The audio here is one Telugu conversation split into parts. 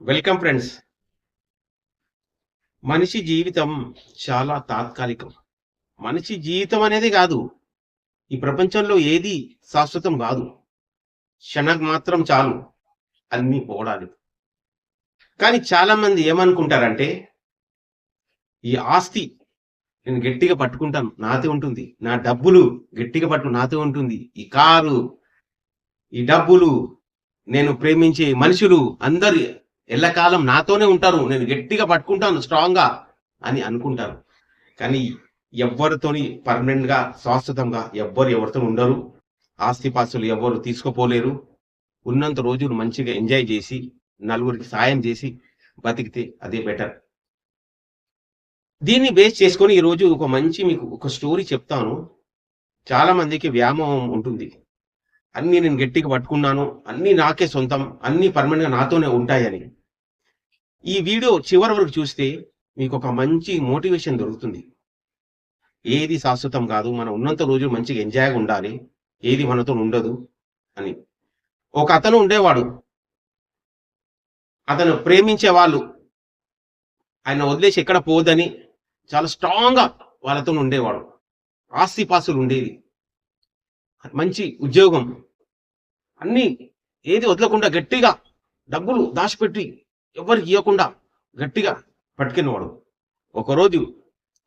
వెల్కమ్ ఫ్రెండ్స్ మనిషి జీవితం చాలా తాత్కాలికం. మనిషి జీవితం అనేది కాదు ఈ ప్రపంచంలో ఏది శాశ్వతం కాదు. క్షణం మాత్రం చాలు అన్ని పోవడానికి కానీ చాలామంది ఏమనుకుంటారంటే ఈ ఆస్తి నేను గట్టిగా పట్టుకుంటాను నాతే ఉంటుంది. నా డబ్బులు గట్టిగా పట్టు నాతే ఉంటుంది. ఈ కారు ఈ డబ్బులు నేను ప్రేమించే మనుషులు అందరు ఎల్లకాలం నాతోనే ఉంటారు. నేను గట్టిగా పట్టుకుంటాను స్ట్రాంగ్గా అని అనుకుంటారు. కానీ ఎవ్వరితోని పర్మనెంట్గా శాశ్వతంగా ఎవ్వరు ఎవరితో ఉండరు. ఆస్తిపాస్తులు ఎవ్వరు తీసుకుపోలేరు. ఉన్నంత రోజులు మంచిగా ఎంజాయ్ చేసి నలుగురికి సాయం చేసి బతికితే అదే బెటర్. దీన్ని బేస్ చేసుకొని ఈరోజు ఒక మంచి మీకు ఒక స్టోరీ చెప్తాను. చాలా మందికి వ్యామోహం ఉంటుంది. అన్ని నేను గట్టిగా పట్టుకున్నాను. అన్ని నాకే సొంతం. అన్ని పర్మనెంట్గా నాతోనే ఉంటాయని. ఈ వీడియో చివరి వరకు చూస్తే మీకు ఒక మంచి మోటివేషన్ దొరుకుతుంది. ఏది శాశ్వతం కాదు మనం ఉన్నంత రోజు మంచిగా ఎంజాయ్గా ఉండాలి ఏది మనతో ఉండదు అని. ఒక అతను ఉండేవాడు. అతను ప్రేమించే వాళ్ళు. ఆయన వదిలేసి ఎక్కడ పోదని చాలా స్ట్రాంగ్గా వాళ్ళతో ఉండేవాడు. ఆస్తిపాస్తులు ఉండేది మంచి ఉద్యోగం. అన్నీ ఏది వదలకుండా గట్టిగా డబ్బులు దాచిపెట్టి ఎవరికి ఇవ్వకుండా గట్టిగా పట్టుకునేవాడు ఒకరోజు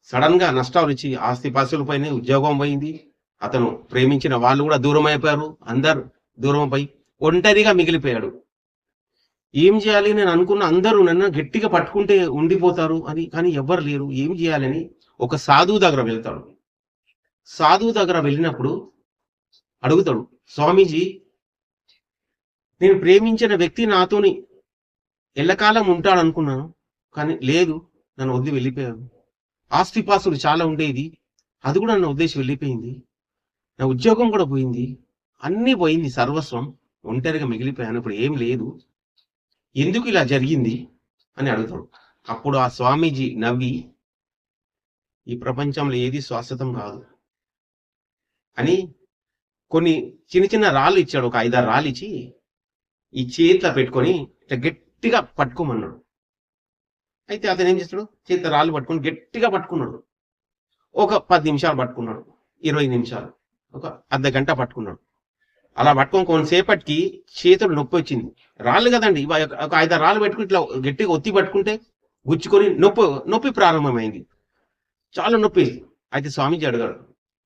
సడన్గా నష్టాలు ఇచ్చి ఆస్తి పైన ఉద్యోగం పోయింది. అతను ప్రేమించిన వాళ్ళు కూడా దూరం అయిపోయారు. అందరు దూరం పోయి ఒంటరిగా మిగిలిపోయాడు. ఏం చేయాలి? నేను అనుకున్న అందరూ నన్ను గట్టిగా పట్టుకుంటే ఉండిపోతారు అని కానీ ఎవ్వరు లేరు. ఏం చేయాలని ఒక సాధువు దగ్గర వెళ్తాడు. సాధువు దగ్గర వెళ్ళినప్పుడు అడుగుతాడు స్వామీజీ నేను ప్రేమించిన వ్యక్తి నాతోని ఎల్లకాలం ఉంటాడు అనుకున్నాను కానీ లేదు నన్ను వదిలి వెళ్ళిపోయాడు. ఆస్తిపాస్తులు చాలా ఉండేది అది కూడా నన్ను ఉద్దేశం వెళ్ళిపోయింది. నా ఉద్యోగం కూడా పోయింది అన్నీ పోయింది సర్వస్వం ఒంటరిగా మిగిలిపోయాను ఇప్పుడు ఏం లేదు. ఎందుకు ఇలా జరిగింది? అని అడుగుతాడు. అప్పుడు ఆ స్వామీజీ నవ్వి ఈ ప్రపంచంలో ఏది శాశ్వతం కాదు అని కొన్ని చిన్న చిన్న రాళ్ళు ఇచ్చాడు ఒక ఐదారు రాళ్ళు ఇచ్చి ఈ చేతిలో పెట్టుకొని ఇట్లా గట్టిగా పట్టుకోమన్నాడు. అయితే అతను ఏం చేస్తాడు? చేతిలో రాళ్ళు పట్టుకొని గట్టిగా పట్టుకున్నాడు. ఒక పది నిమిషాలు పట్టుకున్నాడు. ఇరవై నిమిషాలు. ఒక అర్ధ గంట పట్టుకున్నాడు. అలా పట్టుకొని కొంతసేపటికి చేతులు నొప్పి వచ్చింది. రాళ్ళు కదండి ఒక ఐదారు రాళ్ళు పెట్టుకుని ఇట్లా గట్టిగా ఒత్తి పట్టుకుంటే గుచ్చుకొని నొప్పి నొప్పి ప్రారంభమైంది. చాలా నొప్పి. అయితే స్వామీజీ అడిగాడు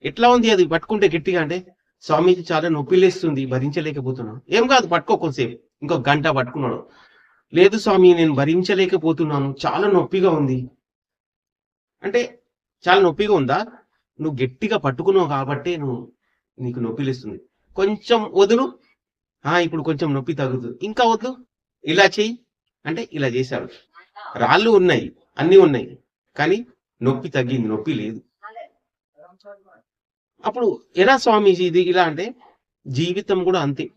ఎట్లా ఉంది అది పట్టుకుంటే గట్టిగా అంటే? స్వామీజీ చాలా నొప్పి లేస్తుంది భరించలేకపోతున్నాను ఏం కాదు పట్టుకో కొంతసేపు. ఇంకో గంట పట్టుకున్నాడు. లేదు స్వామి నేను భరించలేకపోతున్నాను. చాలా నొప్పిగా ఉంది. అంటే చాలా నొప్పిగా ఉందా? నువ్వు గట్టిగా పట్టుకున్నావు కాబట్టి నువ్వు నీకు నొప్పి లేస్తుంది. కొంచెం వదులు. ఆ ఇప్పుడు కొంచెం నొప్పి తగ్గుతుంది. ఇంకా వద్దు ఇలా చెయ్యి. అంటే ఇలా చేశాడు రాళ్ళు ఉన్నాయి. అన్నీ ఉన్నాయి. కానీ నొప్పి తగ్గింది. నొప్పి లేదు. అప్పుడు ఎలా స్వామీజీ ఇది? ఇలా అంటే జీవితం కూడా అంతే.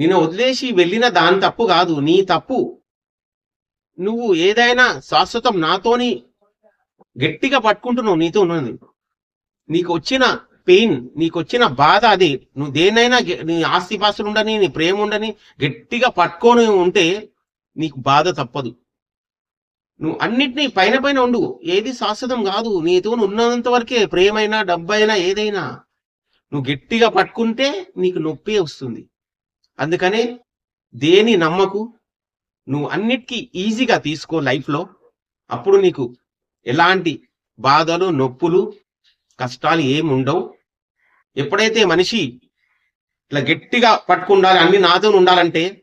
నేను వదిలేసి వెళ్ళిన దాని తప్పు కాదు నీ తప్పు. నువ్వు ఏదైనా శాశ్వతం నాతోని గట్టిగా పట్టుకుంటున్నావు నీతో ఉన్నది. నీకు వచ్చిన పెయిన్ నీకు వచ్చిన బాధ అది. నువ్వు దేనైనా గె- నీ ఆస్తిపాస్తులు ఉండని నీ ప్రేమ ఉండని గట్టిగా పట్టుకొని ఉంటే నీకు బాధ తప్పదు. నువ్వు అన్నిటినీ పైన పైన ఉండు. ఏది శాశ్వతం కాదు. నీతో ఉన్నంత వరకే ప్రేమైనా డబ్బైనా ఏదైనా నువ్వు గట్టిగా పట్టుకుంటే నీకు నొప్పి వస్తుంది. అందుకనే దేని నమ్మకు నువ్వు అన్నిటికీ ఈజీగా తీసుకో లైఫ్లో. అప్పుడు నీకు ఎలాంటి బాధలు నొప్పులు కష్టాలు ఏమి ఉండవు. ఎప్పుడైతే మనిషి ఇట్లా గట్టిగా పట్టుకుండాలి అన్ని నాతో ఉండాలంటే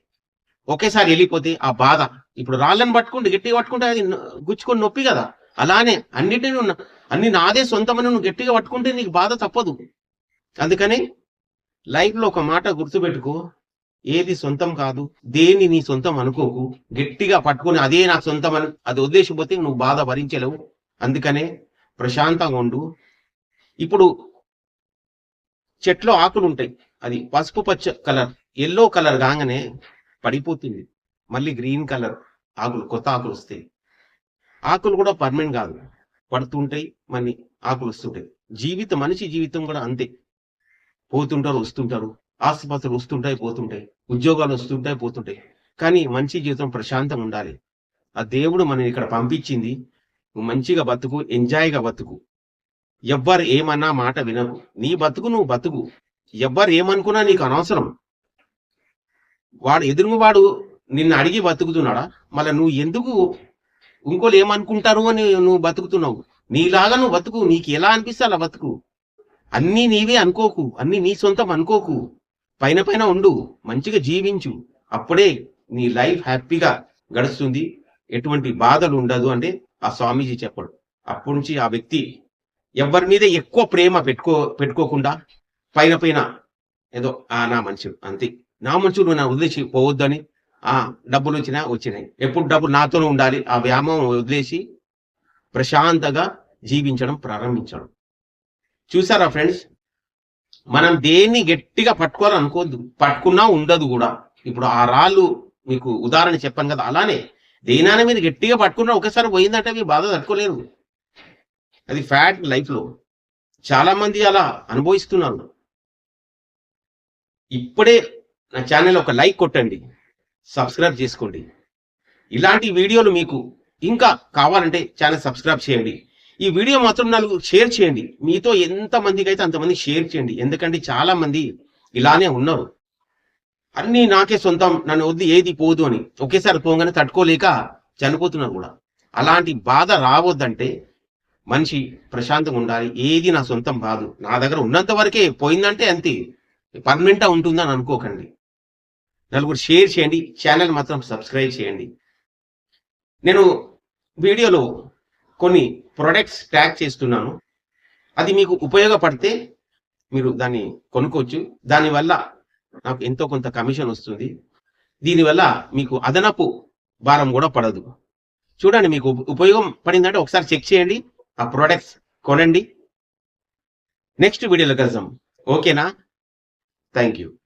ఒకేసారి వెళ్ళిపోతే ఆ బాధ. ఇప్పుడు రాళ్ళని పట్టుకుంటే గట్టిగా పట్టుకుంటే అది గుచ్చుకొని నొప్పి కదా. అలానే అన్నిటిని అన్ని నాదే సొంతమని నువ్వు గట్టిగా పట్టుకుంటే నీకు బాధ తప్పదు. అందుకని లైఫ్లో ఒక మాట గుర్తుపెట్టుకో. ఏది సొంతం కాదు దేన్ని నీ సొంతం అనుకోకు గట్టిగా పట్టుకొని అదే నాకు సొంతం అని అది వదిలేసిపోతే నువ్వు బాధ భరించలేవు. అందుకనే ప్రశాంతంగా ఉండు. ఇప్పుడు చెట్లో ఆకులు ఉంటాయి అది పసుపు పచ్చ కలర్ ఎల్లో కలర్ కాగానే పడిపోతుంది. మళ్ళీ గ్రీన్ కలర్ ఆకులు కొత్త ఆకులు వస్తాయి. ఆకులు కూడా పర్మనెంట్ కాదు. పడుతుంటాయి మళ్ళీ ఆకులు వస్తుంటాయి. జీవితం మనిషి జీవితం కూడా అంతే. పోతుంటారు వస్తుంటారు. ఆసుపత్రులు వస్తుంటాయి పోతుంటాయి. ఉద్యోగాలు వస్తుంటాయి పోతుంటాయి. కానీ మంచి జీవితం ప్రశాంతంగా ఉండాలి. ఆ దేవుడు మనం ఇక్కడ పంపించింది నువ్వు మంచిగా బతుకు ఎంజాయ్గా బతుకు. ఎవ్వరు ఏమన్నా మాట వినకు నీ బతుకు నువ్వు బతుకు. ఎవ్వరు ఏమనుకున్నా నీకు అనవసరం. వాడు ఎదురువాడు నిన్ను అడిగి బతుకుతున్నాడా? మళ్ళీ నువ్వు ఎందుకు ఇంకోళ్ళు ఏమనుకుంటారు అని నువ్వు బతుకుతున్నావు? నీలాగా నువ్వు బతుకు. నీకు ఎలా అనిపిస్తే అలా బతుకు. అన్నీ నీవే అనుకోకు. అన్నీ నీ సొంతం అనుకోకు. పైన పైన ఉండు మంచిగా జీవించు. అప్పుడే నీ లైఫ్ హ్యాపీగా గడుస్తుంది. ఎటువంటి బాధలు ఉండదు అంటే ఆ స్వామీజీ చెప్పడు. అప్పటి నుంచి ఆ వ్యక్తి ఎవరి మీద ఎక్కువ ప్రేమ పెట్టుకో పెట్టుకోకుండా పైన పైన ఏదో ఆ నా మనుషులు అంతే. నా మనుషులు నా వదిలేసి పోవద్దని ఆ డబ్బులు వచ్చినా వచ్చినాయి. ఎప్పుడు డబ్బులు నాతోనే ఉండాలి. ఆ వ్యామోహం వదిలేసి ప్రశాంతంగా జీవించడం ప్రారంభించడం. చూసారా ఫ్రెండ్స్? మనం దేన్ని గట్టిగా పట్టుకోవాలనుకోద్దు పట్టుకున్నా ఉండదు కూడా. ఇప్పుడు ఆ రాళ్ళు మీకు ఉదాహరణ చెప్పాను కదా అలానే దేనాన్ని మీద గట్టిగా పట్టుకున్నా ఒకసారి పోయిందంటే మీ బాధ తట్టుకోలేరు అది ఫ్యాట్ లైఫ్లో చాలా మంది అలా అనుభవిస్తున్నారు. ఇప్పుడే నా ఛానల్ ఒక లైక్ కొట్టండి. సబ్స్క్రైబ్ చేసుకోండి. ఇలాంటి వీడియోలు మీకు ఇంకా కావాలంటే ఛానల్ సబ్స్క్రైబ్ చేయండి. ఈ వీడియో మాత్రం నలుగురు షేర్ చేయండి. మీతో ఎంతమందికి అయితే అంతమంది షేర్ చేయండి. ఎందుకంటే చాలా మంది ఇలానే ఉన్నారు. అన్నీ నాకే సొంతం. నన్ను వద్దు ఏది పోదు అని. ఒకేసారి పోగానే తట్టుకోలేక చనిపోతున్నారు కూడా. అలాంటి బాధ రావద్దంటే మనిషి ప్రశాంతంగా ఉండాలి. ఏది నా సొంతం కాదు. నా దగ్గర ఉన్నంత వరకే పోయిందంటే అంతే. పర్మనెంట్గా ఉంటుందని అనుకోకండి. నలుగురు షేర్ చేయండి. ఛానల్ మాత్రం సబ్స్క్రైబ్ చేయండి. నేను వీడియోలో కొన్ని ప్రొడక్ట్స్ ట్యాగ్ చేస్తున్నాను. అది మీకు ఉపయోగపడితే మీరు దాన్ని కొనుక్కోవచ్చు. దానివల్ల నాకు ఎంతో కొంత కమిషన్ వస్తుంది. దీనివల్ల మీకు అదనపు భారం కూడా పడదు. చూడండి మీకు ఉపయోగం పడిందంటే ఒకసారి చెక్ చేయండి. ఆ ప్రొడక్ట్స్ కొనండి. నెక్స్ట్ వీడియోలో కలుద్దాం. ఓకేనా థ్యాంక్ యూ